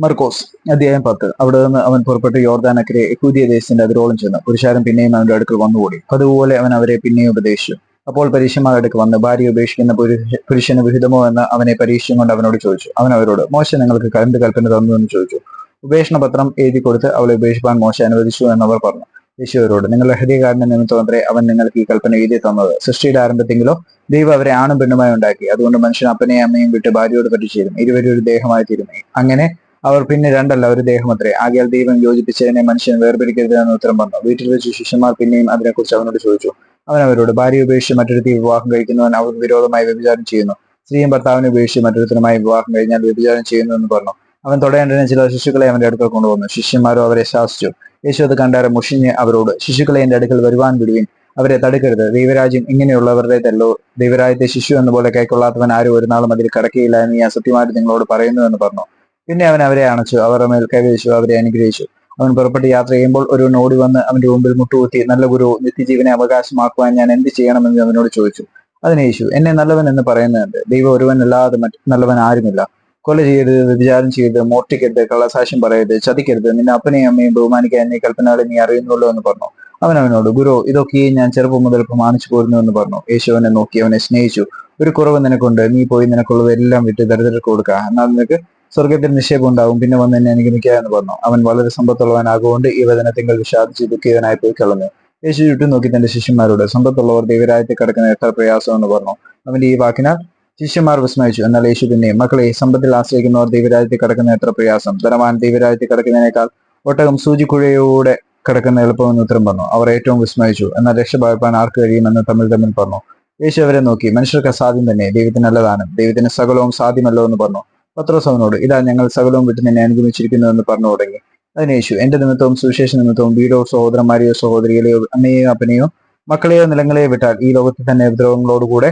മർക്കോസ് അധ്യായം പത്ത്. അവിടെ നിന്ന് അവൻ പുറപ്പെട്ട് യോർദാനക്കരെ പുതിയ ദേശത്തിന്റെ അതിരോളം ചെന്ന്. പുരുഷാരം പിന്നെയും അവന്റെ അടുക്കൽ വന്നുകൂടി. അതുപോലെ അവൻ അവരെ പിന്നെയും ഉപദേശിച്ചു. അപ്പോൾ പരീക്ഷന്മാരുടെ അടുക്ക് വന്ന് ഭാര്യ ഉപേക്ഷിക്കുന്ന പുരുഷ- പുരുഷന് വിഹിതമോ എന്ന് അവനെ പരീക്ഷയും കൊണ്ട് അവനോട് ചോദിച്ചു. അവൻ അവരോട് മോശ നിങ്ങൾക്ക് കരണ്ട് കൽപ്പന തന്നു എന്ന് ചോദിച്ചു. ഉപേക്ഷണ പത്രം എഴുതി കൊടുത്ത് അവളെ ഉപേക്ഷിപ്പാൻ മോശ അനുവദിച്ചു എന്നവർ പറഞ്ഞു. യേശുവരോട് നിങ്ങളുടെ ഹൃദയകാരന്റെ നിമിത്തമത്രേ അവൻ നിങ്ങൾക്ക് ഈ കൽപ്പന എഴുതി തന്നത്. സൃഷ്ടിയുടെ ആരംഭത്തെങ്കിലോ ദൈവം അവരെ ആണും പെണ്ണുമായി ഉണ്ടാക്കി. അതുകൊണ്ട് മനുഷ്യൻ അപ്പനെയും അമ്മയും വിട്ട് ഭാര്യയോട് പറ്റിച്ചേരും ഇരുവരും ഒരു ദേഹമായി തീരുമേ അങ്ങനെ അവർ പിന്നെ രണ്ടല്ല ഒരു ദേഹമത്രേ ആകയാൽ ദൈവം യോജിപ്പിച്ചതിനെ മനുഷ്യൻ വേർപിരിക്കരുത് എന്ന് ഉത്തരം പറഞ്ഞു വീട്ടിൽ വെച്ച് ശിഷ്യന്മാർ പിന്നെയും അതിനെക്കുറിച്ച് അവനോട് ചോദിച്ചു. അവൻ അവരോട് ഭാര്യ ഉപേക്ഷിച്ച് മറ്റൊരുത്തി വിവാഹം കഴിക്കുന്നവൻ അവർ വിരോധമായി വ്യഭിചാരം ചെയ്യുന്നു. സ്ത്രീയും ഭർത്താവിനെ ഉപേക്ഷിച്ച് മറ്റൊരുത്തരുമായി വിവാഹം കഴിഞ്ഞാൽ വ്യഭിചാരം ചെയ്യുന്നു എന്ന് പറഞ്ഞു. അവൻ തുടയേണ്ടതിന് ചില ശിശുക്കളെ അവന്റെ അടുക്കൽ കൊണ്ടുവന്നു. ശിഷ്യന്മാരോ അവരെ ശാസിച്ചു. യേശു അത് കണ്ടാരെ മുഷിഞ്ഞ് അവരോട് ശിശുക്കളെ എന്റെ അടുക്കൽ വരുവാൻ വിടുവിൻ. അവരെ തടുക്കരുത്. ദൈവരാജ്യം ഇങ്ങനെയുള്ളവരുടേതല്ലോ. ദൈവരാജ്യത്തെ ശിശു എന്ന പോലെ കൈക്കൊള്ളാത്തവൻ ആരും ഒരു നാളും അതിൽ കടക്കുകയില്ല എന്ന് ഞാൻ സത്യമായിട്ട് നിങ്ങളോട് പറയുന്നു എന്ന് പറഞ്ഞു. പിന്നെ അവൻ അവരെ അണച്ചു. അവരുടെ മേൽ കൈവച്ചു അവരെ അനുഗ്രഹിച്ചു. അവൻ പുറപ്പെട്ട് യാത്ര ചെയ്യുമ്പോൾ ഒരു നോടി വന്ന് അവന്റെ മുമ്പിൽ മുട്ടുകുത്തി നല്ല ഗുരു നിത്യജീവനെ അവകാശമാക്കുവാൻ ഞാൻ എന്ത് ചെയ്യണമെന്ന് അവനോട് ചോദിച്ചു. അതിന് യേശു എന്നെ നല്ലവൻ എന്ന് പറയുന്നുണ്ട് ദൈവം ഒരുവൻ അല്ലാതെ മറ്റ് നല്ലവൻ ആരുമില്ല. കൊല ചെയ്യരുത് വിചാരം ചെയ്യരുത് മോർട്ടിക്കരുത് കള്ളസാക്ഷ്യം പറയരുത് ചതിക്കരുത്. നിന്റെ അപ്പനെയും അമ്മയും ബഹുമാനിക്കാൻ എന്നീ കൽപ്പനകളെ നീ അറിയുന്നുള്ളൂ എന്ന് പറഞ്ഞു. അവൻ അവനോട് ഗുരു ഇതൊക്കെ ഞാൻ ചെറുപ്പം മുതൽ പ്രമാണിച്ചു പോരുന്നു എന്ന് പറഞ്ഞു. യേശു അവനെ നോക്കി അവനെ സ്നേഹിച്ചു. ഒരു കുറവ് നിനക്കുണ്ട്. നീ പോയി നിനക്കുള്ളതെല്ലാം വിട്ട് ദരിദ്രർക്ക് കൊടുക്കുക എന്നാൽ നിനക്ക് സ്വർഗത്തിൽ നിക്ഷേപം ഉണ്ടാവും പിന്നെ വന്ന് എന്നെ അനുഗമിക്കുക എന്ന് പറഞ്ഞു. അവൻ വളരെ സമ്പത്തുള്ളവനാകൊണ്ട് ഈ വചനത്തിങ്കൾ വിഷാദിച്ച് ദുഃഖിതനായി പോയി കളഞ്ഞു യേശു ചുറ്റും നോക്കി തന്റെ ശിഷ്യന്മാരോട് സമ്പത്തുള്ളവർ ദൈവരാജ്യത്തെ കിടക്കുന്ന എത്ര പ്രയാസം എന്ന് പറഞ്ഞു. അവന്റെ ഈ വാക്കിനാൽ ശിഷ്യന്മാർ വിസ്മയിച്ചു. എന്നാൽ യേശു പിന്നെ മക്കളെ സമ്പത്തിൽ ആശ്രയിക്കുന്നവർ ദൈവരാജ്യത്തിൽ കിടക്കുന്ന എത്ര പ്രയാസം. ധനവാൻ ദൈവരാജ്യത്തിൽ കിടക്കുന്നതിനേക്കാൾ ഒട്ടകം സൂചിക്കുഴയോടെ കിടക്കുന്ന എളുപ്പമെന്ന് ഉത്തരം പറഞ്ഞു. അവർ ഏറ്റവും വിസ്മയിച്ചു. എന്നാൽ രക്ഷപാർപ്പാൻ ആർക്ക് കഴിയുമെന്ന് തമ്മിൽ തമ്മിൽ പറഞ്ഞു. യേശു അവരെ നോക്കി. മനുഷ്യർക്ക് അസാധ്യം തന്നെ. ദൈവത്തിന് നല്ലതാണ്. ദൈവത്തിന് സകലവും സാധ്യമല്ലോ എന്ന് പറഞ്ഞു. പത്രോസ് അവനോട് ഇതാ ഞങ്ങൾ സകലവും വിട്ട് നിന്നെ അനുഗമിച്ചിരിക്കുന്നു എന്ന് പറഞ്ഞു തുടങ്ങി. അതിന് യേശു എന്റെ നിമിത്തവും സുവിശേഷ നിമിത്തവും വീടോ സഹോദരന്മാരെയോ സഹോദരികളെയോ അമ്മയെയോ അപ്പനെയോ മക്കളെയോ നിലങ്ങളെയോ വിട്ടാൽ ഈ ലോകത്തിൽ തന്നെ ഉപദ്രവങ്ങളോടുകൂടെ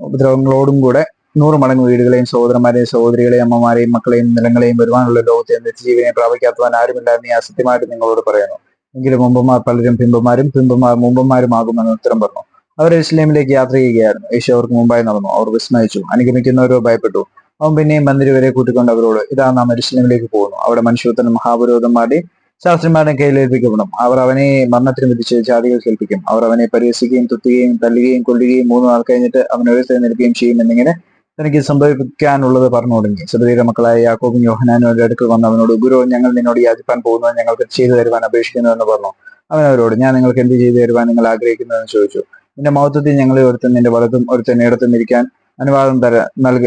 ഉപദ്രവങ്ങളോടും കൂടെ നൂറ് മടങ്ങ് വീടുകളെയും സഹോദരന്മാരെയും സഹോദരികളെയും അമ്മമാരെയും മക്കളെയും നിലങ്ങളെയും വരുവാനുള്ള ലോകത്തെ നിത്യജീവനെ പ്രാപിക്കാത്തവൻ ആരുമില്ല എന്ന് ഞാൻ സത്യമായിട്ട് നിങ്ങളോട് പറയുന്നു. എങ്കിലും മുമ്പന്മാർ പലരും പിമ്പന്മാരും പിമ്പന്മാർ മുമ്പന്മാരുമാകുമെന്ന് ഉത്തരം പറഞ്ഞു. അവർ ഇസ്ലാമിലേക്ക് യാത്ര ചെയ്യുകയായിരുന്നു. യേശു അവർക്ക് മുമ്പായി നടന്നു. അവർ വിസ്മയിച്ചു. അനുഗമിക്കുന്നവരോ ഭയപ്പെട്ടു. അവൻ പിന്നെയും മന്ദിരം വരെ കൂട്ടിക്കൊണ്ട് അവരോട് ഇതാ നാം എരുസലേമിലേക്ക് പോകുന്നു. അവിടെ മനുഷ്യത്വനും മഹാപുരോധന്മാരുടെയും ശാസ്ത്രിമാരുടെയും കയ്യിൽ ഏൽപ്പിക്കപ്പെടും അവർ അവനെ മരണത്തിന് വിധിച്ച് ജാതികൾ കേൾപ്പിക്കും. അവർ അവനെ പരിഹസിക്കുകയും തുത്തുകയും തല്ലുകയും കൊല്ലുകയും മൂന്ന് നാൾ കഴിഞ്ഞിട്ട് അവൻ നിൽക്കുകയും ചെയ്യും എന്നിങ്ങനെ തനിക്ക് സംഭവിക്കാനുള്ളത് പറഞ്ഞു തുടങ്ങി സബദിയുടെ മക്കളായ യാക്കോബും യോഹനാനും അവരുടെ അടുക്കൽ അവനോട് ഗുരു ഞങ്ങൾ നിന്നോട് യാചിപ്പാൻ പോകുന്നത് ഞങ്ങൾക്ക് ചെയ്തു തരുവാൻ അപേക്ഷിക്കുന്നു എന്ന് പറഞ്ഞു. അവൻ അവരോട് ഞാൻ നിങ്ങൾക്ക് എന്ത് ചെയ്തു തരുവാൻ നിങ്ങൾ ആഗ്രഹിക്കുന്നു എന്ന് ചോദിച്ചു. നിന്റെ മഹത്വത്തിൽ ഞങ്ങളെ ഒരുത്തൻ നിന്റെ വലത്തും ഒരുത്തൻ ഇടത്തും ഇരിക്കാൻ അനുവാദം തര നൽക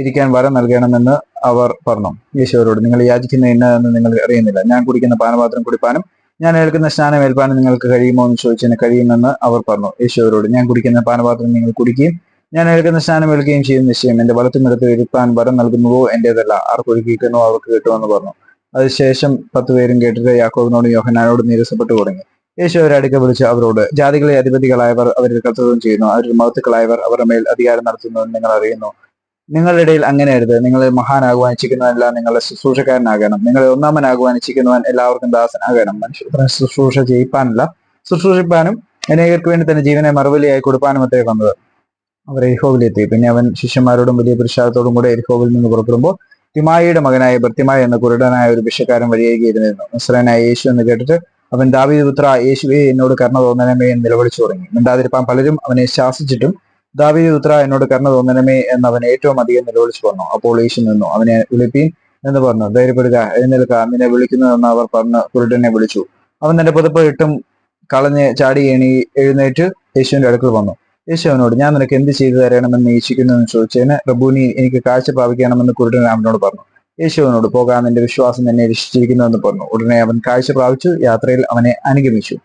ഇരിക്കാൻ വരം നൽകണമെന്ന് അവർ പറഞ്ഞു. യേശുവരോട് നിങ്ങൾ യാചിക്കുന്ന ഇന്നതെന്ന് നിങ്ങൾ അറിയുന്നില്ല. ഞാൻ കുടിക്കുന്ന പാനപാത്രം കുടിപ്പാനും ഞാൻ ഏൽക്കുന്ന സ്നാനം ഏൽപ്പാനും നിങ്ങൾക്ക് കഴിയുമോ എന്ന് ചോദിച്ചതിന് കഴിയുമെന്ന് അവർ പറഞ്ഞു. യേശുവരോട് ഞാൻ കുടിക്കുന്ന പാനപാത്രം നിങ്ങൾ കുടിക്കുകയും ഞാൻ ഏൽക്കുന്ന സ്നാനം ഏൽക്കുകയും ചെയ്യുന്ന നിശ്ചയം എന്റെ വലത്തും ഇടത്തും ഇരുപ്പാൻ വരം നൽകുന്നുവോ എന്റേതല്ല. ആർക്കൊരുക്കിയിരിക്കുന്നോ അവർക്ക് കിട്ടുമെന്ന് പറഞ്ഞു. അതിനുശേഷം പത്ത് പേരും കേട്ടിട്ട് യാക്കോബിനോടും യോഹനാനോടും നിരസപ്പെട്ടു തുടങ്ങി. യേശു അവരെ അടുക്ക വിളിച്ച് അവരോട് ജാതികളെ അധിപതികളായവർ അവരിൽ കർത്തൃത്വം ചെയ്യുന്നു. അവരുടെ മഹത്തുക്കളായവർ അവരുടെ മേൽ അധികാരം നടത്തുന്നു എന്ന് നിങ്ങൾ അറിയുന്നു. നിങ്ങളുടെ ഇടയിൽ അങ്ങനെ അരുത്. നിങ്ങൾ മഹാനാകുവാൻ ഇച്ഛിക്കുന്നവനല്ല നിങ്ങളുടെ ശുശ്രൂഷക്കാരനാകണം. നിങ്ങൾ ഒന്നാമനാകുവാൻ ഇച്ഛിക്കുന്നവൻ എല്ലാവർക്കും ദാസനാകണം. മനുഷ്യ ശുശ്രൂഷ ചെയ്യിപ്പാനല്ല ശുശ്രൂഷിപ്പാനും അനേകർക്ക് വേണ്ടി തന്നെ ജീവനെ മറുപടിയായി കൊടുപ്പാനും അത്രേ വന്നത്. അവർ എരിഹോവിലെത്തി പിന്നെ അവൻ ശിഷ്യന്മാരോടും വലിയ പുരുഷാരത്തോടും കൂടെ എരിഹോവിൽ നിന്ന് പുറപ്പെടുമ്പോൾ തിമായിയുടെ മകനായ ഭർത്തിമായ എന്ന കുരുടനായ ഒരു ഭിഷക്കാരൻ വഴിയേകിയിരുന്നിരുന്നു മിശ്രനായ യേശു എന്ന് കേട്ടിട്ട് അവൻ ദാവീദ് പുത്ര യേശുവേ എന്നോട് കർണ തോന്നണമേ എന്ന് നിലവിളിച്ചു തുടങ്ങി മിണ്ടാതിരിപ്പാൻ പലരും അവനെ ശാസിച്ചിട്ടും ദാവീദ് ഉത്ര എന്നോട് കരുണ തോന്നണമേ എന്ന് അവൻ ഏറ്റവും അധികം നിലവിളിച്ചു പറഞ്ഞു. അപ്പോൾ യേശു നിന്നു. അവനെ വിളിപ്പീൻ എന്ന് പറഞ്ഞു. ധൈര്യപ്പെടുക എഴുന്നേൽക്ക നിന്നെ വിളിക്കുന്നതെന്ന് അവർ പറഞ്ഞ് കുരുടനെ വിളിച്ചു. അവൻ തന്റെ പുതപ്പ് ഇട്ടും കളഞ്ഞ് ചാടി എണി എഴുന്നേറ്റ് യേശുവിന്റെ അടുക്കൽ വന്നു. യേശു അവനോട് ഞാൻ നിനക്ക് എന്ത് ചെയ്തു തരണമെന്ന് ഈശിക്കുന്നു എന്ന് ചോദിച്ചതിന് റബൂനി എനിക്ക് കാഴ്ച പ്രാപിക്കണമെന്ന് കുരുടൻ അവനോട് പറഞ്ഞു. യേശു അവനോട് പോകാൻ നിന്റെ വിശ്വാസം എന്നെ രക്ഷിച്ചിരിക്കുന്നു എന്ന് പറഞ്ഞു. ഉടനെ അവൻ കാഴ്ച പ്രാപിച്ചു. യാത്രയിൽ അവനെ അനുഗമിച്ചു.